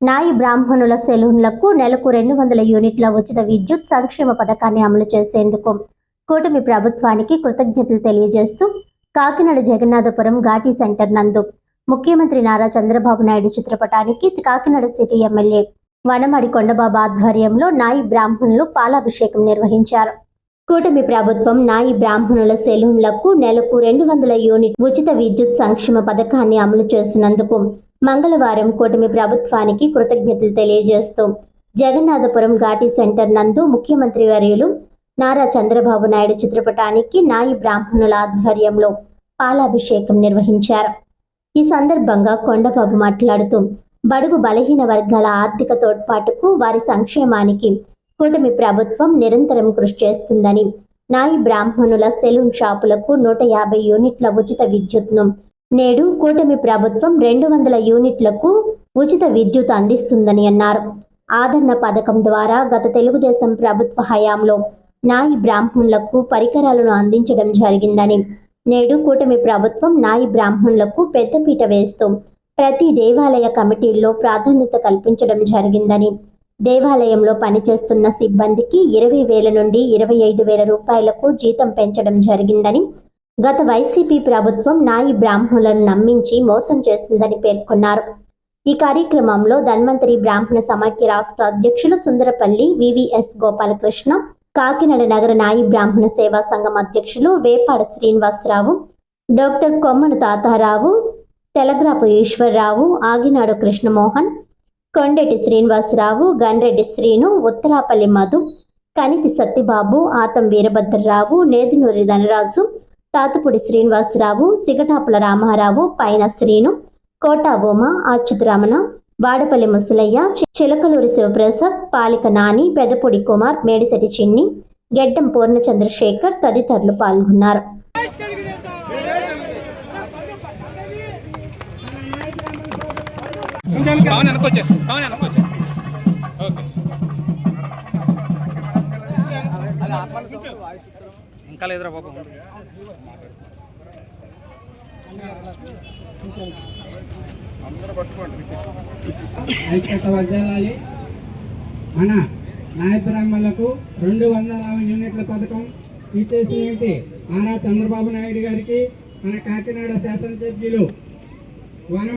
నాయి బ్రాహ్మణుల సెలూన్లకు నెలకు రెండు వందల యూనిట్ల ఉచిత విద్యుత్ సంక్షేమ పథకాన్ని అమలు చేసేందుకు కూటమి ప్రభుత్వానికి కృతజ్ఞతలు తెలియజేస్తూ కాకినాడ జగన్నాథపురం ఘాటీ సెంటర్ నందు ముఖ్యమంత్రి నారా చంద్రబాబు నాయుడు చిత్రపటానికి కాకినాడ సిటీ ఎమ్మెల్యే వనమడి కొండబాబు ఆధ్వర్యంలో నాయి బ్రాహ్మణులు పాలాభిషేకం నిర్వహించారు. కూటమి ప్రభుత్వం నాయి బ్రాహ్మణుల సెలూన్లకు నెలకు రెండు వందల యూనిట్ ఉచిత విద్యుత్ సంక్షేమ పథకాన్ని అమలు చేసినందుకు మంగళవారం కూటమి ప్రభుత్వానికి కృతజ్ఞతలు తెలియజేస్తూ జగన్నాథపురం ఘాటీ సెంటర్ నందు ముఖ్యమంత్రి వర్యులు నారా చంద్రబాబు నాయుడు చిత్రపటానికి నాయి బ్రాహ్మణుల ఆధ్వర్యంలో పాలాభిషేకం నిర్వహించారు. ఈ సందర్భంగా కొండబాబు మాట్లాడుతూ బడుగు బలహీన వర్గాల ఆర్థిక తోడ్పాటుకు వారి సంక్షేమానికి కూటమి ప్రభుత్వం నిరంతరం కృషి చేస్తుందని నాయి బ్రాహ్మణుల సెలూన్ షాపులకు నూట యాభై యూనిట్ల ఉచిత విద్యుత్ను నేడు కూటమి ప్రభుత్వం రెండు వందల యూనిట్లకు ఉచిత విద్యుత్ అందిస్తుందని అన్నారు. ఆదరణ పథకం ద్వారా గత తెలుగుదేశం ప్రభుత్వ హయాంలో నాయి బ్రాహ్మణులకు పరికరాలను అందించడం జరిగిందని నేడు కూటమి ప్రభుత్వం నాయి బ్రాహ్మణులకు పెద్దపీట వేస్తూ ప్రతి దేవాలయ కమిటీల్లో ప్రాధాన్యత కల్పించడం జరిగిందని దేవాలయంలో పనిచేస్తున్న సిబ్బందికి ఇరవై వేల నుండి ఇరవై ఐదు వేల రూపాయలకు జీతం పెంచడం జరిగిందని గత వైసీపీ ప్రభుత్వం నాయి బ్రాహ్మణులను నమ్మించి మోసం చేసిందని పేర్కొన్నారు. ఈ కార్యక్రమంలో ధన్వంతరి బ్రాహ్మణ సమాఖ్య రాష్ట్ర అధ్యక్షులు సుందరపల్లి వివిఎస్ గోపాలకృష్ణ కాకినాడ నగర నాయి బ్రాహ్మణ సేవా సంఘం అధ్యక్షులు వేపాడ శ్రీనివాసరావు డాక్టర్ కొమ్మను తాతారావు తెలగ్రాపు ఈశ్వరరావు ఆగినాడు కృష్ణమోహన్ కొండెటి శ్రీనివాసరావు గన్రెడ్డి శ్రీను ఉత్తరాపల్లి మధు కనితి సత్తిబాబు ఆతం వీరభద్రరావు నేదునూరి ధనరాజు తాతపూడి శ్రీనివాసరావు సిగటాపుల రామారావు పైన శ్రీను కోటా ఉమ అచ్యుతరమణ వాడపల్లి ముసలయ్య చిలకలూరి శివప్రసాద్ పాలిక నాని పెదపొడి కుమార్ మేడిశెట్టి చిన్ని గెడ్డం పూర్ణచంద్రశేఖర్ తదితరులు పాల్గొన్నారు. ఓకే. ఇంకా లేదురా బాబు మన నాయ బ్రాహ్మణులకు రెండు వందల యాభై యూనిట్ల పథకం ఇచ్చేసినటువంటి నారా చంద్రబాబు నాయుడు గారికి మన కాకినాడ శాసనసభ్యులు వనం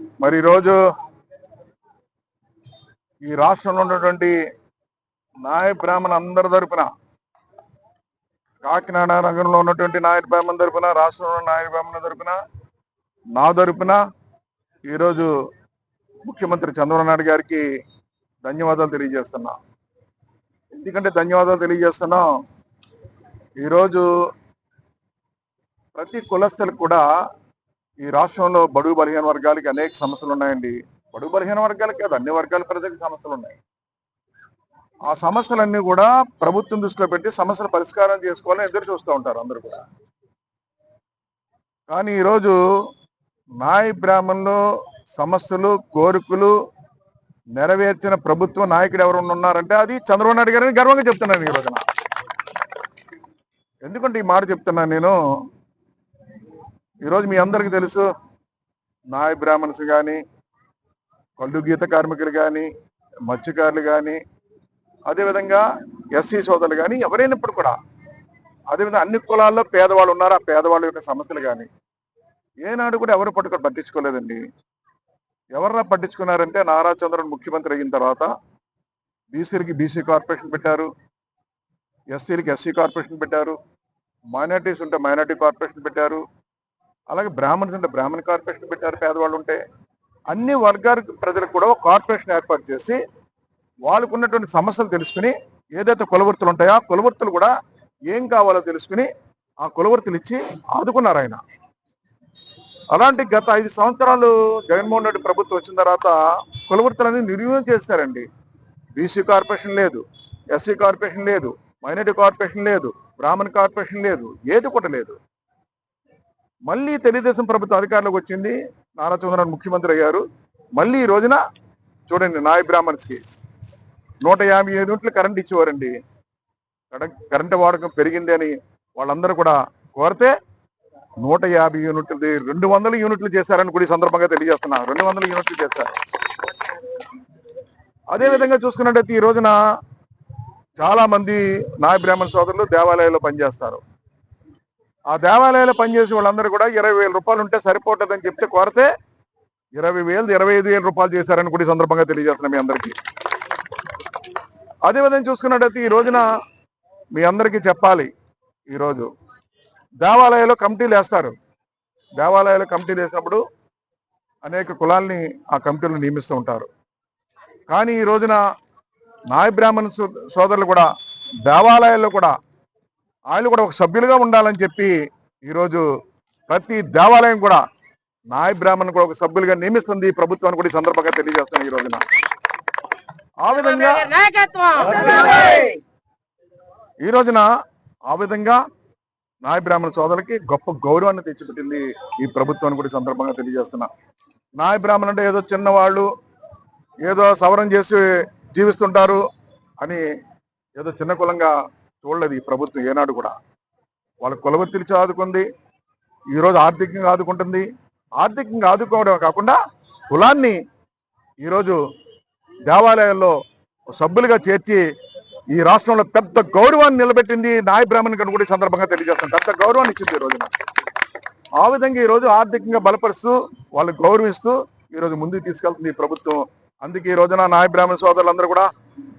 మరి ఈరోజు ఈ రాష్ట్రంలో ఉన్నటువంటి నాయ బ్రాహ్మణ అందరి తరపున కాకినాడ నగరంలో ఉన్నటువంటి నాయ బ్రాహ్మణ తరపున రాష్ట్రంలో ఉన్న నాయ బ్రాహ్మణ తరపున నా తరపున ఈరోజు ముఖ్యమంత్రి చంద్రబాబు నాయుడు గారికి ధన్యవాదాలు తెలియజేస్తున్నా. ఎందుకంటే ధన్యవాదాలు తెలియజేస్తున్నాం. ఈరోజు ప్రతి కులస్తులకు కూడా ఈ రాష్ట్రంలో బడుగు బలహీన వర్గాలకి అనేక సమస్యలు ఉన్నాయండి. బడుగు బలహీన వర్గాలకి కాదు అన్ని వర్గాల ప్రజలకు సమస్యలు ఉన్నాయి. ఆ సమస్యలన్నీ కూడా ప్రభుత్వం దృష్టిలో పెట్టి సమస్యలు పరిష్కారం చేసుకోవాలని ఎదురు చూస్తూ ఉంటారు అందరూ కూడా. కానీ ఈరోజు నాయ బ్రాహ్మణులు సమస్యలు కోరికలు నెరవేర్చిన ప్రభుత్వ నాయకుడు ఎవరు ఉన్నారంటే అది చంద్రబాబు నాయుడు గారిని గర్వంగా చెప్తున్నాను ఈ రోజున. ఎందుకంటే ఈ మాట చెప్తున్నాను నేను ఈరోజు మీ అందరికీ తెలుసు నాయ బ్రాహ్మణ్స్ కానీ కళ్ళు గీత కార్మికులు కానీ మత్స్యకారులు కానీ అదేవిధంగా ఎస్సీ సోదరులు కానీ ఎవరైనప్పుడు కూడా అదేవిధంగా అన్ని కులాల్లో పేదవాళ్ళు ఉన్నారు ఆ పేదవాళ్ళ యొక్క సమస్యలు కానీ ఏనాడు కూడా ఎవరు పట్టుకొని పట్టించుకోలేదండి. ఎవరన్నా పట్టించుకున్నారంటే నారా చంద్రన్ ముఖ్యమంత్రి అయిన తర్వాత బీసీలకి బీసీ కార్పొరేషన్ పెట్టారు ఎస్సీలకి ఎస్సీ కార్పొరేషన్ పెట్టారు మైనార్టీస్ ఉంటే మైనార్టీ కార్పొరేషన్ పెట్టారు అలాగే బ్రాహ్మణ్స్ ఉంటే బ్రాహ్మణ కార్పొరేషన్ పెట్టారు పేదవాళ్ళు ఉంటే అన్ని వర్గాల ప్రజలకు కూడా ఒక కార్పొరేషన్ ఏర్పాటు చేసి వాళ్ళకు ఉన్నటువంటి సమస్యలు తెలుసుకుని ఏదైతే కులవృత్తులు ఉంటాయో ఆ కులవృత్తులు కూడా ఏం కావాలో తెలుసుకుని ఆ కులవృత్తులు ఇచ్చి ఆదుకున్నారు ఆయన. అలాంటి గత ఐదు సంవత్సరాలు జగన్మోహన్ రెడ్డి ప్రభుత్వం వచ్చిన తర్వాత కులవృత్తులన్నీ నిర్వీర్యం చేశారండి. బీసీ కార్పొరేషన్ లేదు ఎస్సీ కార్పొరేషన్ లేదు మైనారిటీ కార్పొరేషన్ లేదు బ్రాహ్మణ కార్పొరేషన్ లేదు ఏది కూడా లేదు. మళ్ళీ తెలుగుదేశం ప్రభుత్వం అధికారంలోకి వచ్చింది. నారా చంద్రబాబు ముఖ్యమంత్రి అయ్యారు. మళ్ళీ ఈ రోజున చూడండి నాయ బ్రాహ్మణ్స్కి నూట యాభై ఐదు యూనిట్లు కరెంట్ ఇచ్చేవారండి. కరెంట్ కరెంటు వాడకం పెరిగింది అని వాళ్ళందరూ కూడా కోరితే నూట యాభై యూనిట్లు రెండు వందల యూనిట్లు చేశారని కూడా ఈ సందర్భంగా తెలియజేస్తున్నా రెండు వందల యూనిట్లు చేశారు. అదే విధంగా చూసుకున్నట్టయితే ఈ రోజున చాలా మంది నాయ బ్రాహ్మణ సోదరులు దేవాలయాల్లో పనిచేస్తారు. ఆ దేవాలయాలు పనిచేసే వాళ్ళందరూ కూడా ఇరవై వేల రూపాయలు ఉంటే సరిపోతుందని చెప్తే కోరితే ఇరవై వేలు ఇరవై ఐదు వేల రూపాయలు చేశారని కూడా ఈ సందర్భంగా తెలియజేస్తున్నాం మీ అందరికీ. అదే విధంగా చూసుకున్నట్టయితే ఈ రోజున మీ అందరికీ చెప్పాలి ఈరోజు దేవాలయాలు కమిటీలు వేస్తారు. దేవాలయాలు కమిటీలు వేసినప్పుడు అనేక కులాల్ని ఆ కమిటీలు నియమిస్తూ ఉంటారు. కానీ ఈ రోజున నాయ బ్రాహ్మణ సో- సోదరులు కూడా దేవాలయాల్లో కూడా ఆయన కూడా ఒక సభ్యులుగా ఉండాలని చెప్పి ఈరోజు ప్రతి దేవాలయం కూడా నాయ బ్రాహ్మణ్ కూడా ఒక సభ్యులుగా నియమిస్తుంది ఈ ప్రభుత్వాన్ని కూడా ఈ సందర్భంగా తెలియజేస్తున్నాను ఈ రోజున. ఆ విధంగా ఈ రోజున ఆ విధంగా నాయ బ్రాహ్మణ సోదరులకి గొప్ప గౌరవాన్ని తెచ్చిపెట్టింది ఈ ప్రభుత్వాన్ని కూడా సందర్భంగా తెలియజేస్తున్నా. నాయ బ్రాహ్మణ అంటే ఏదో చిన్నవాళ్ళు ఏదో సవరం చేసి జీవిస్తుంటారు అని ఏదో చిన్న కులంగా చూడలేదు ఈ ప్రభుత్వం ఏనాడు కూడా. వాళ్ళ కులవృత్తిని ఆదుకుంది ఈరోజు ఆర్థికంగా ఆదుకుంటుంది. ఆర్థికంగా ఆదుకోవడం కాకుండా కులాన్ని ఈరోజు దేవాలయాల్లో సభ్యులుగా చేర్చి ఈ రాష్ట్రంలో పెద్ద గౌరవాన్ని నిలబెట్టింది నాయ బ్రాహ్మణ్ గారు కూడా ఈ సందర్భంగా తెలియజేస్తాను. పెద్ద గౌరవాన్ని ఇచ్చింది ఈ రోజున. ఆ విధంగా ఈ రోజు ఆర్థికంగా బలపరుస్తూ వాళ్ళు గౌరవిస్తూ ఈరోజు ముందుకు తీసుకెళ్తుంది ఈ ప్రభుత్వం. అందుకే ఈ రోజున నాయ బ్రాహ్మణ సోదరులందరూ కూడా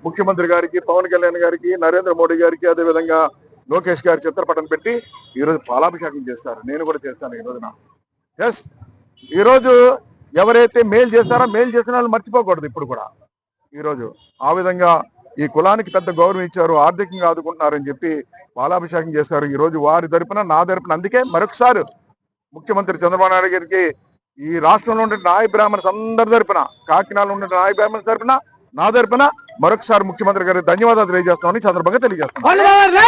ముఖ్యమంత్రి గారికి పవన్ కళ్యాణ్ గారికి నరేంద్ర మోడీ గారికి అదే విధంగా లోకేష్ గారి చిత్రపటం పెట్టి ఈ రోజు పాలాభిషేకం చేస్తారు. నేను కూడా చేస్తాను ఈ రోజున. ఎస్ ఈ రోజు ఎవరైతే మేలు చేస్తారో మేలు చేసిన వాళ్ళు మర్చిపోకూడదు ఇప్పుడు కూడా. ఈ రోజు ఆ విధంగా ఈ కులానికి పెద్ద గౌరవం ఇచ్చారు ఆర్థికంగా ఆదుకుంటున్నారని చెప్పి పాలాభిషేకం చేస్తారు. ఈ రోజు వారి తరపున నా తరపున అందుకే మరొకసారి ముఖ్యమంత్రి చంద్రబాబు నాయుడు గారికి ఈ రాష్ట్రంలో ఉండే నాయ బ్రాహ్మణ్స్ అందరి తరపున కాకినాడలో ఉండే నాయ బ్రాహ్మణ్స్ తరపున నా తరపున మరొకసారి ముఖ్యమంత్రి గారికి ధన్యవాదాలు తెలియజేస్తామని సందర్భంగా తెలియజేస్తాను